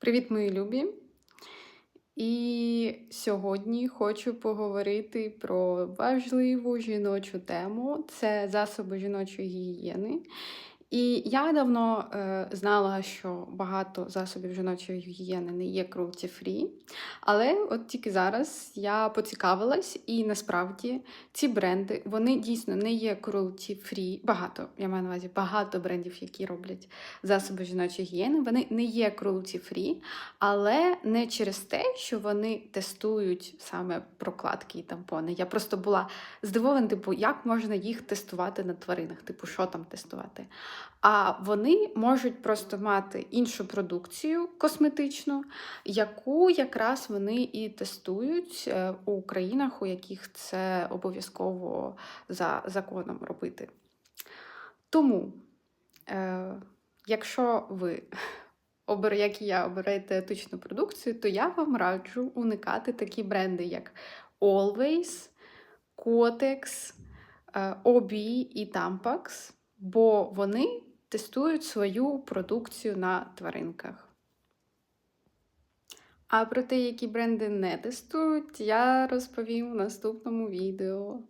Привіт, мої любі! І сьогодні хочу поговорити про важливу жіночу тему це засоби жіночої гігієни. І я давно е, знала, що багато засобів жіночої гігієни не є cruelty free, але от тільки зараз я поцікавилась, і насправді ці бренди вони дійсно не є cruelty free. Багато я маю на увазі багато брендів, які роблять засоби жіночої гігієни. Вони не є cruelty free, але не через те, що вони тестують саме прокладки і тампони. Я просто була здивована, типу, як можна їх тестувати на тваринах, типу, що там тестувати. А вони можуть просто мати іншу продукцію косметичну, яку якраз вони і тестують е, у країнах, у яких це обов'язково за законом робити. Тому, е, якщо ви як і я, обираєте етичну продукцію, то я вам раджу уникати такі бренди, як Always, Kotex, е, OB і Tampax, бо вони тестують свою продукцію на тваринках. А про те, які бренди не тестують, я розповім в наступному відео.